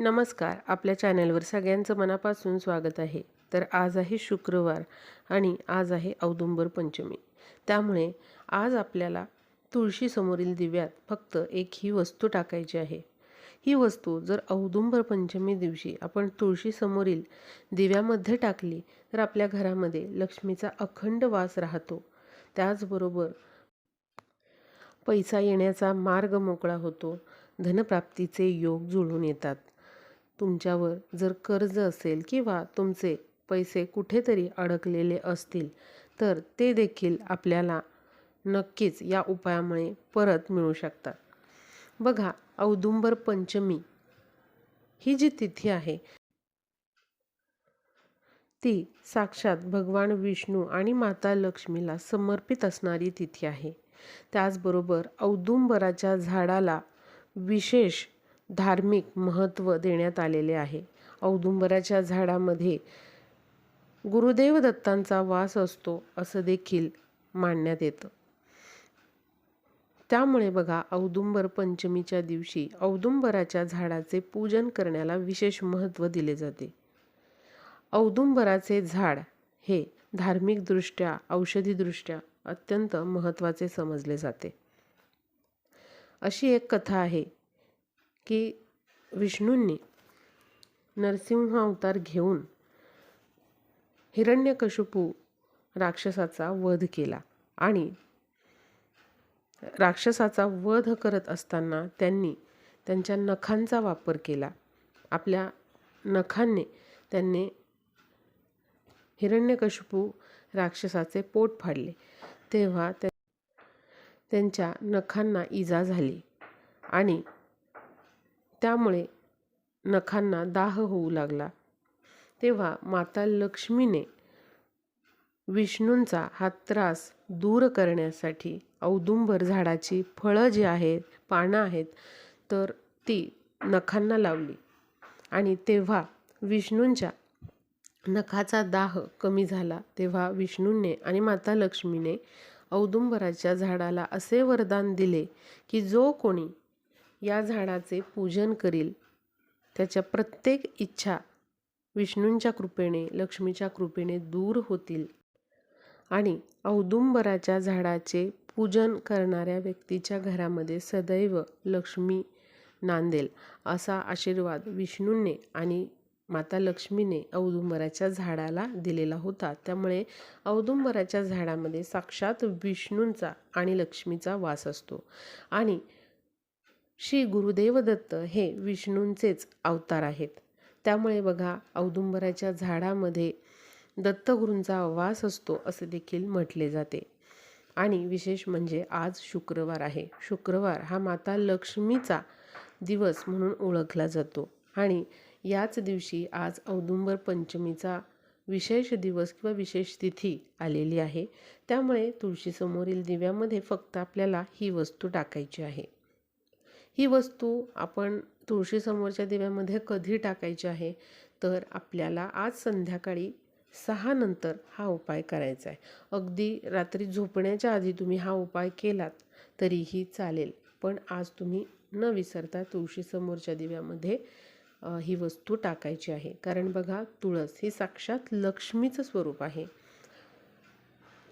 नमस्कार. आपल्या चॅनलवर सगळ्यांचं मनापासून स्वागत आहे. तर आज आहे शुक्रवार आणि आज आहे औदुंबर पंचमी. त्यामुळे आज आपल्याला तुळशीसमोरील दिव्यात फक्त एक ही वस्तू टाकायची आहे. ही वस्तू जर औदुंबर पंचमी दिवशी आपण तुळशीसमोरील दिव्यामध्ये टाकली तर आपल्या घरामध्ये लक्ष्मीचा अखंड वास राहतो. त्याचबरोबर पैसा येण्याचा मार्ग मोकळा होतो. धनप्राप्तीचे योग जुळून येतात. तुमच्यावर जर कर्ज असेल किंवा तुमचे पैसे कुठेतरी अडकलेले असतील तर ते देखील आपल्याला नक्कीच या उपायामुळे परत मिळू शकतात. बघा औदुंबर पंचमी ही जी तिथी आहे ती साक्षात भगवान विष्णू आणि माता लक्ष्मीला समर्पित असणारी तिथी आहे. त्याचबरोबर औदुंबराच्या झाडाला विशेष धार्मिक महत्त्व देण्यात आलेले आहे. औदुंबराच्या झाडामध्ये गुरुदेव दत्तांचा वास असतो असं देखील मानण्यात येतं. त्यामुळे बघा औदुंबर पंचमीच्या दिवशी औदुंबराच्या झाडाचे पूजन करण्याला विशेष महत्त्व दिले जाते. औदुंबराचे झाड हे धार्मिकदृष्ट्या औषधीदृष्ट्या अत्यंत महत्त्वाचे समजले जाते. अशी एक कथा आहे. की विष्णूंनी नरसिंह अवतार घेऊन हिरण्यकशुपू राक्षसाचा वध केला. आणि राक्षसाचा वध करत असताना त्यांनी त्यांच्या नखांचा वापर केला. आपल्या नखांनी त्यांनी हिरण्यकशुपू राक्षसाचे पोट फाडले. तेव्हा त्यांच्या नखांना इजा झाली. आणि त्यामुळे नखांना दाह होऊ लागला. तेव्हा माता लक्ष्मीने विष्णूंचा हा त्रास दूर करण्यासाठी औदुंबर झाडाची फळं जी आहेत पानं आहेत तर ती नखांना लावली. आणि तेव्हा विष्णूंच्या नखाचा दाह कमी झाला. तेव्हा विष्णूंने आणि माता लक्ष्मीने औदुंबराच्या झाडाला असे वरदान दिले की जो कोणी या झाडाचे पूजन करील. त्याच्या प्रत्येक इच्छा विष्णूंच्या कृपेने लक्ष्मीच्या कृपेने दूर होतील. आणि औदुंबराच्या झाडाचे पूजन करणाऱ्या व्यक्तीच्या घरामध्ये सदैव लक्ष्मी नांदेल असा आशीर्वाद विष्णूंने आणि माता लक्ष्मीने औदुंबराच्या झाडाला दिलेला होता. त्यामुळे औदुंबराच्या झाडामध्ये साक्षात विष्णूंचा आणि लक्ष्मीचा वास असतो. आणि श्री गुरुदेव दत्त हे विष्णूंचेच अवतार आहेत. त्यामुळे बघा औदुंबराच्या झाडामध्ये दत्तगुरूंचा वास असतो असे देखील म्हटले जाते. आणि विशेष म्हणजे आज शुक्रवार आहे. शुक्रवार हा माता लक्ष्मीचा दिवस म्हणून ओळखला जातो. आणि याच दिवशी आज औदुंबर पंचमीचा विशेष दिवस किंवा विशेष तिथी आलेली आहे. त्यामुळे तुळशीसमोरील दिव्यामध्ये फक्त आपल्याला ही वस्तू टाकायची आहे. ही वस्तू आपण तुळशीसमोरच्या दिव्यामध्ये कधी टाकायची आहे? तर आपल्याला आज संध्याकाळी सहा नंतर हा उपाय करायचा आहे. अगदी रात्री झोपण्याच्या आधी तुम्ही हा उपाय केलात तरीही चालेल. पण आज तुम्ही न विसरता तुळशीसमोरच्या दिव्यामध्ये ही वस्तू टाकायची आहे. कारण बघा तुळस ही साक्षात लक्ष्मीचं स्वरूप आहे.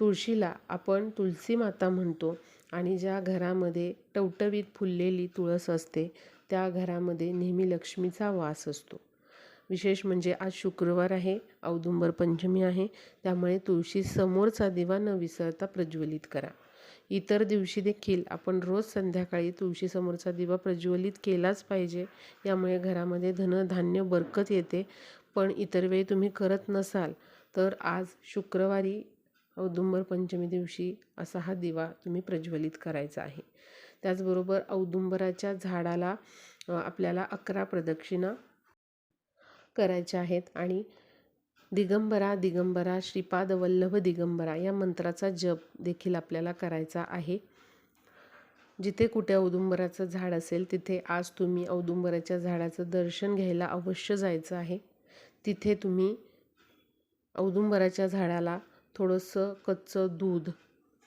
तुळशीला आपण तुलसी माता म्हणतो. आणि ज्या घरामध्ये टवटवीत फुललेली तुळस असते त्या घरामध्ये नेहमी लक्ष्मीचा वास असतो. विशेष म्हणजे आज शुक्रवार आहे औदुंबर पंचमी आहे त्यामुळे तुळशी समोरचा दिवा न विसरता प्रज्वलित करा. इतर दिवशी देखील आपण रोज संध्याकाळी तुळशीसमोरचा दिवा प्रज्वलित केलाच पाहिजे यामुळे घरामध्ये धनधान्य बरकत येते. पण इतर वेळी तुम्ही करत नसाल तर आज शुक्रवारी औदुंबर पंचमी दिवशी असा हा दिवा तुम्ही प्रज्वलित करायचा आहे. त्याचबरोबर औदुंबराच्या झाडाला आपल्याला अकरा प्रदक्षिणा करायच्या आहेत आणि दिगंबरा दिगंबरा श्रीपाद वल्लभ दिगंबरा या मंत्राचा जप देखील आपल्याला करायचा आहे. जिथे कुठे औदुंबराचं झाड असेल तिथे आज तुम्ही औदुंबराच्या झाडाचं दर्शन घ्यायला अवश्य जायचं आहे. तिथे तुम्ही औदुंबराच्या झाडाला थोडंसं कच्चं दूध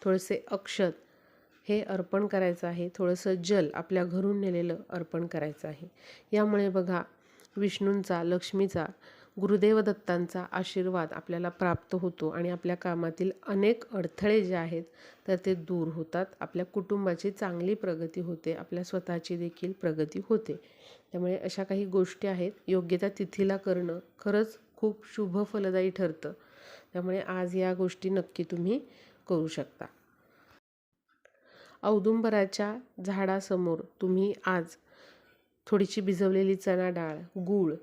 थोडेसे अक्षत हे अर्पण करायचं आहे. थोडंसं जल आपल्या घरून नेलेलं अर्पण करायचं आहे. यामुळे बघा विष्णूंचा लक्ष्मीचा गुरुदेव दत्तांचा आशीर्वाद आपल्याला प्राप्त होतो आणि आपल्या कामातील अनेक अडथळे जे आहेत तर ते दूर होतात. आपल्या कुटुंबाची चांगली प्रगती होते आपल्या स्वतःची देखील प्रगती होते. त्यामुळे अशा काही गोष्टी आहेत. योग्य त्या तिथीला करणं खरंच खूप शुभ फलदायी ठरतं. त्यामुळे आज या गोष्टी नक्की तुम्ही करू शकता. औदुंबराच्या झाडासमोर तुम्ही आज थोडीशी भिजवलेली चणा डाळ गूळ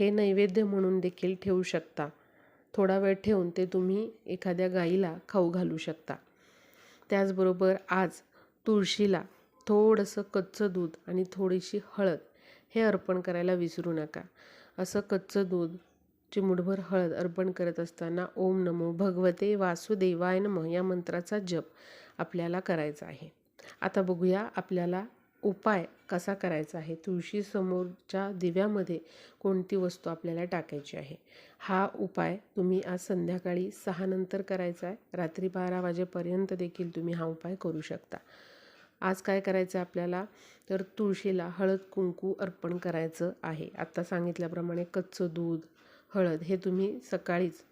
हे नैवेद्य म्हणून देखील ठेवू शकता. थोडा वेळ ठेवून ते तुम्ही एखाद्या गाईला खाऊ घालू शकता. त्याचबरोबर आज तुळशीला थोडंसं कच्चं दूध आणि थोडीशी हळद हे अर्पण करायला विसरू नका. असं कच्चं दूध चिमुटभर हळद अर्पण करत असताना ओम नमो भगवते वासुदेवाय नम या मंत्राचा जप आपल्याला करायचा आहे. आता बघूया आपल्याला उपाय कसा करायचा आहे. तुळशीसमोरच्या दिव्यामध्ये कोणती वस्तू आपल्याला टाकायची आहे? हा उपाय तुम्ही आज संध्याकाळी सहा नंतर करायचा आहे. रात्री बारा वाजेपर्यंत देखील तुम्ही हा उपाय करू शकता. आज काय करायचं आपल्याला? तर तुळशीला हळद कुंकू अर्पण करायचं आहे. आत्ता सांगितल्याप्रमाणे कच्चं दूध हळद हे तुम्ही सकाळीच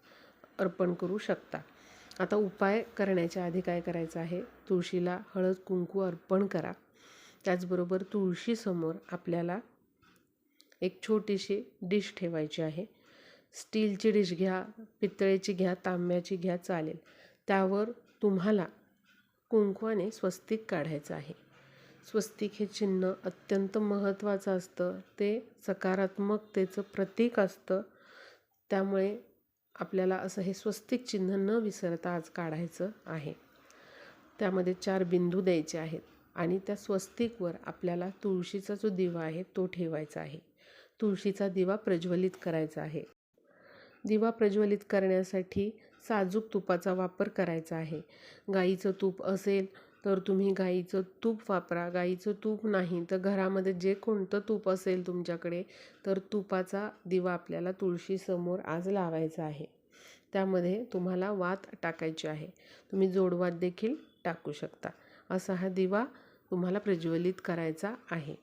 अर्पण करू शकता. आता उपाय करण्याच्या आधी काय करायचं आहे? तुळशीला हळद कुंकू अर्पण करा. त्याचबरोबर तुळशीसमोर आपल्याला एक छोटीशी डिश ठेवायची आहे. स्टीलची डिश घ्या पितळेची घ्या तांब्याची घ्या चालेल. त्यावर तुम्हाला कुंकवाने स्वस्तिक काढायचं आहे. स्वस्तिक हे चिन्ह अत्यंत महत्त्वाचं असतं. ते सकारात्मकतेचं प्रतीक असतं. त्यामुळे आपल्याला असं हे स्वस्तिक चिन्ह न विसरता आज काढायचं आहे. त्यामध्ये चार बिंदू द्यायचे आहेत आणि त्या स्वस्तिकवर आपल्याला तुळशीचा जो दिवा आहे तो ठेवायचा आहे. तुळशीचा दिवा प्रज्वलित करायचा आहे. दिवा प्रज्वलित करण्यासाठी साजूक तुपाचा वापर करायचा आहे. गाईचं तूप असेल तर तुम्ही गाईचं तूप वापरा. गाईचं तूप नाही तर घरामध्ये जे कोणतं तूप असेल तुमच्याकडे तर तुपाचा दिवा आपल्याला तुळशीसमोर आज लावायचा आहे. त्यामध्ये तुम्हाला वात टाकायची आहे. तुम्ही जोडवात देखील टाकू शकता. असा हा दिवा तुम्हाला प्रज्वलित करायचा आहे.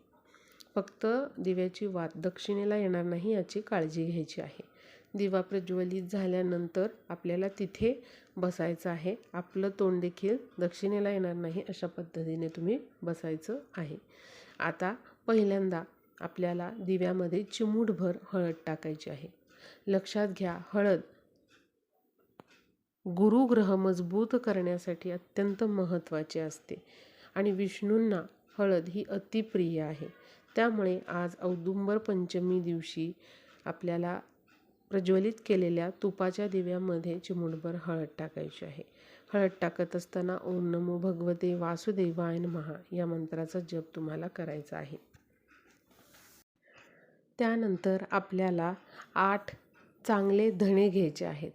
फक्त दिव्याची वात दक्षिणेला येणार नाही याची काळजी घ्यायची आहे. दिवा प्रज्वलित झाल्यानंतर आपल्याला तिथे बसायचं आहे. आपलं तोंड देखील दक्षिणेला येणार नाही अशा पद्धतीने तुम्ही बसायचं आहे. आता पहिल्यांदा आपल्याला दिव्यामध्ये चिमूटभर हळद टाकायची आहे. लक्षात घ्या हळद गुरुग्रह मजबूत करण्यासाठी अत्यंत महत्त्वाचे असते आणि विष्णूंना हळद ही अतिप्रिय आहे. त्यामुळे आज औदुंबर पंचमी दिवशी आपल्याला प्रज्वलित केलेल्या तुपाच्या दिव्यामध्ये चिमुटभर हळद टाकायची आहे. हळद टाकत असताना ओम नमो भगवते वासुदेवाय महा या मंत्राचा जप तुम्हाला करायचा आहे. त्यानंतर आपल्याला आठ चांगले धणे घ्यायचे आहेत.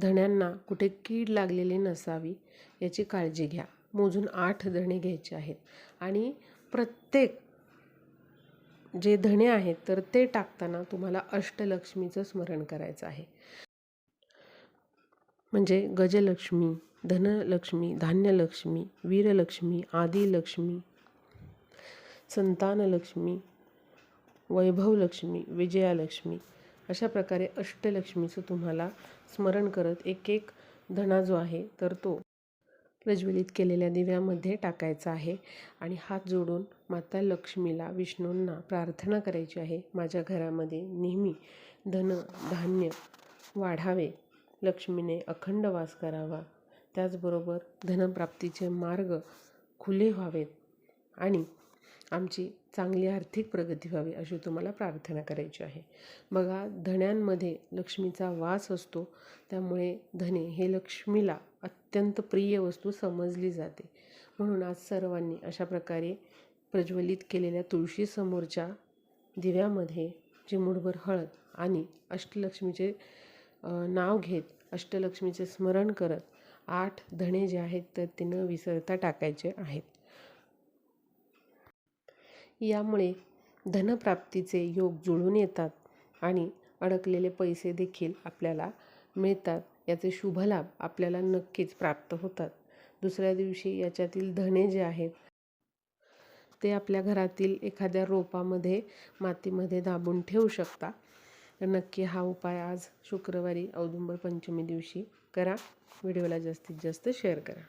धण्यांना कुठे कीड लागलेली नसावी याची काळजी घ्या. मोजून आठ धणे घ्यायचे आहेत. आणि प्रत्येक जे धणे आहेत तर ते टाकताना तुम्हाला अष्टलक्ष्मीचं स्मरण करायचं आहे. म्हणजे गजलक्ष्मी धनलक्ष्मी धान्यलक्ष्मी वीरलक्ष्मी आदिलक्ष्मी संतानलक्ष्मी वैभवलक्ष्मी विजयालक्ष्मी अशा प्रकारे अष्टलक्ष्मीचं तुम्हाला स्मरण करत एक एक धणा जो आहे तर तो प्रज्वलित केलेल्या दिव्यामध्ये टाकायचा आहे आणि हात जोडून माता लक्ष्मीला विष्णूंना प्रार्थना करायची आहे. माझ्या घरामध्ये नेहमी धन धान्य वाढावे लक्ष्मीने अखंड वास करावा. त्याचबरोबर धनप्राप्तीचे मार्ग खुले व्हावेत आणि आमची चांगली आर्थिक प्रगती व्हावी अशी तुम्हाला प्रार्थना करायची आहे. बघा धण्यांमध्ये लक्ष्मीचा वास असतो त्यामुळे धने हे लक्ष्मीला अत्यंत प्रिय वस्तू समजली जाते. म्हणून आज सर्वांनी अशा प्रकारे प्रज्वलित केलेल्या तुळशीसमोरच्या दिव्यामध्ये चिमुटभर हळद आणि अष्टलक्ष्मीचे नाव घेत अष्टलक्ष्मीचे स्मरण करत आठ धणे जे आहेत तर ते न विसरता टाकायचे आहेत. यामुळे धनप्राप्तीचे योग जुळून येतात आणि अडकलेले पैसे देखील आपल्याला मिळतात. याचे शुभलाभ आपल्याला नक्कीच प्राप्त होतात. दुसऱ्या दिवशी याच्यातील धणे जे आहेत ते आपल्या घरातील एखाद्या रोपामध्ये मातीमध्ये दाबून ठेवू शकता. तर नक्की हा उपाय आज शुक्रवारी औदुंबर पंचमी दिवशी करा. व्हिडिओला जास्तीत जास्त शेअर करा.